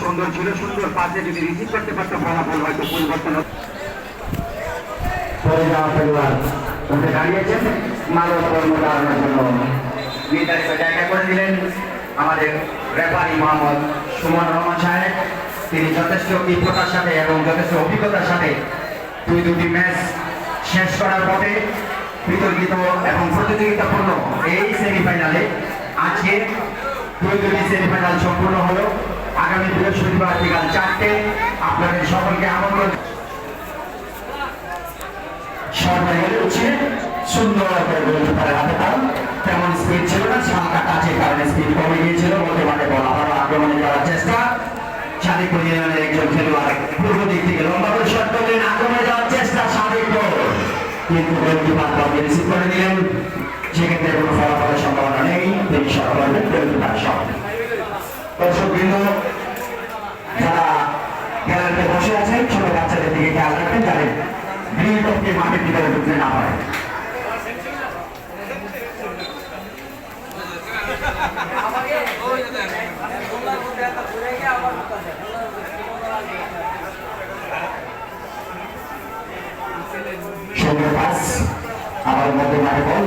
সুন্দর ছিল, সুন্দর পাশে যদি রিসিভ করতে পারতো, ফলাফল হয়তো পরিবর্তন দাঁড়িয়েছেন মানব কর্ম দাঁড়ানোর জন্য। নির্ধারিত জায়গা করে দিলেন আমাদের রেফারি মোহাম্মদ সুমন রহমান সাহেব। তিনি যথেষ্ট তীব্রতার সাথে এবং যথেষ্ট অভিজ্ঞতার সাথে দুই দুটি ম্যাচ শেষ করার পরে বিতর্কিত এবং প্রতিযোগিতাপূর্ণ এই সেমিফাইনালে আজকে দুটি সেমিফাইনাল সম্পূর্ণ হলো। আগামী বৃহস্পতিবার বিকাল চারটে আপনাদের সকলকে আমন্ত্রণ। যাওয়ার চেষ্টা। সাদিক ইউনিয়নের একজন খেলোয়াড় পূর্ব দিক থেকে লম্বা করে যাওয়ার চেষ্টা কিন্তু করে দিলেন সেক্ষেত্রে কোনো ফলাফলের বসে আছেন ছোট বাচ্চাদের দিকে খেয়াল রাখবেন যাদের গ্রিল টপকে ঢুকতে না পারে সুন্দর পাস আবার মধ্যে মাঠে বল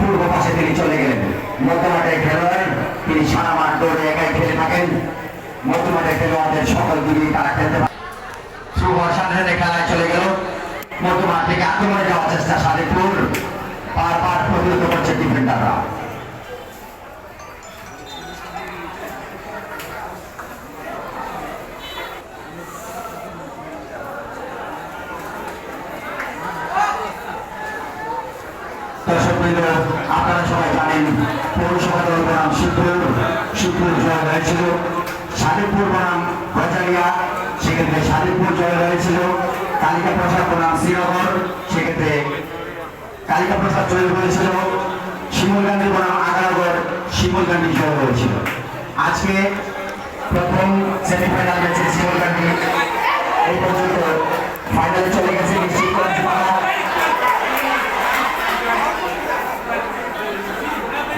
পূর্ব পাশে তিনি চলে গেলেন। মধ্যমাঠের খেলোয়াড়, তিনি সারা মাঠ দৌড়ে একাই খেলে থাকেন। মধ্যমাঠের খেলোয়াড়দের সকল দিকে তারা খেলতে সাধারণের খেলায় চলে গেল। মধ্যমাঠ থেকে আক্রমণে যাওয়ার চেষ্টা সাদেপুর পার পার প্রতিরোধ করছে ডিফেন্ডাররা আপনারা সবাই জানেন পৌরসভা বনাম শিবপুর শিবপুর জয় হয়েছিল সাদেবপুর বনাম গজারিয়া সেক্ষেত্রে সাদেবপুর জয় হয়েছিল কালিকা প্রসাদ বনাম শ্রীনগর সেক্ষেত্রে কালিকা প্রসাদ জয় হয়েছিল শিমুল গান্ধী বনাম আগারগড় শিমুল গান্ধী জয় হয়েছিল আজকে প্রথম সেমিফাইনাল ম্যাচে শিমুল গান্ধী এই পর্যন্ত ফাইনালে চলে গেছে নিশ্চিত করতে পারা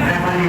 রেফারি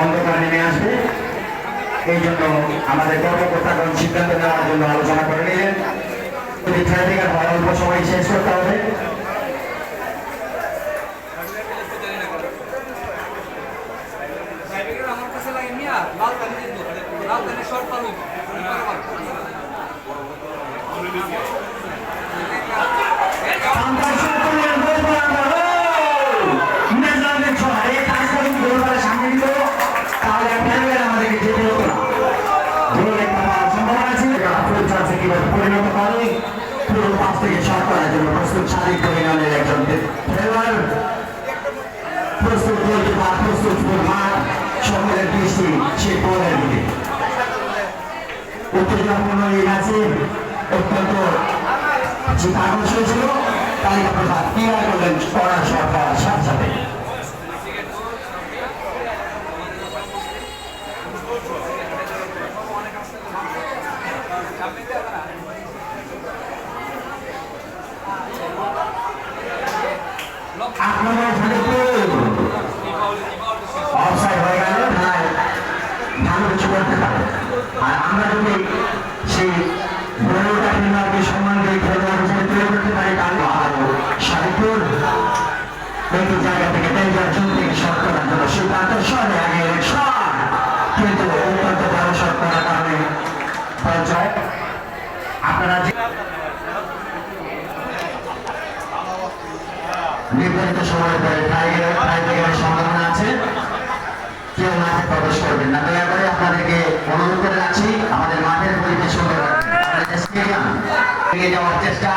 অন্ধকার নেমে আসবে এই জন্য আমাদের কর্মকর্তাগণ সিদ্ধান্ত নেওয়ার জন্য আলোচনা করে নিলেন। যদি ট্রাফিকের হয় অল্প সময় শেষ করতে হবে। আমার। থেকে সব করার জন্য প্রস্তুত সাদিক পরিমাণের একজন প্রস্তুত বা প্রস্তুত মাঠ সকলের দৃষ্টি সে পরের দিকে উত্তেজনাপূর্ণ এই ম্যাচে অত্যন্ত যে কাগজ হয়েছিল তাই প্রধান ক্লিয়ার করলেন করার সরকার সাথে সাথে। আক্রমণ ফরিদপুর অফসাইড হয়ে গেল আর আমরা যদি নির্ধারিত সময় পরে প্রায় টাইগারের সম্ভাবনা আছে। কেউ মাঠে প্রবেশ করবেন না। দয়া করে আপনাদেরকে অনুরোধ করে রাখছি, আমাদের মাঠের পরিবেশ সুন্দর যাওয়ার চেষ্টা।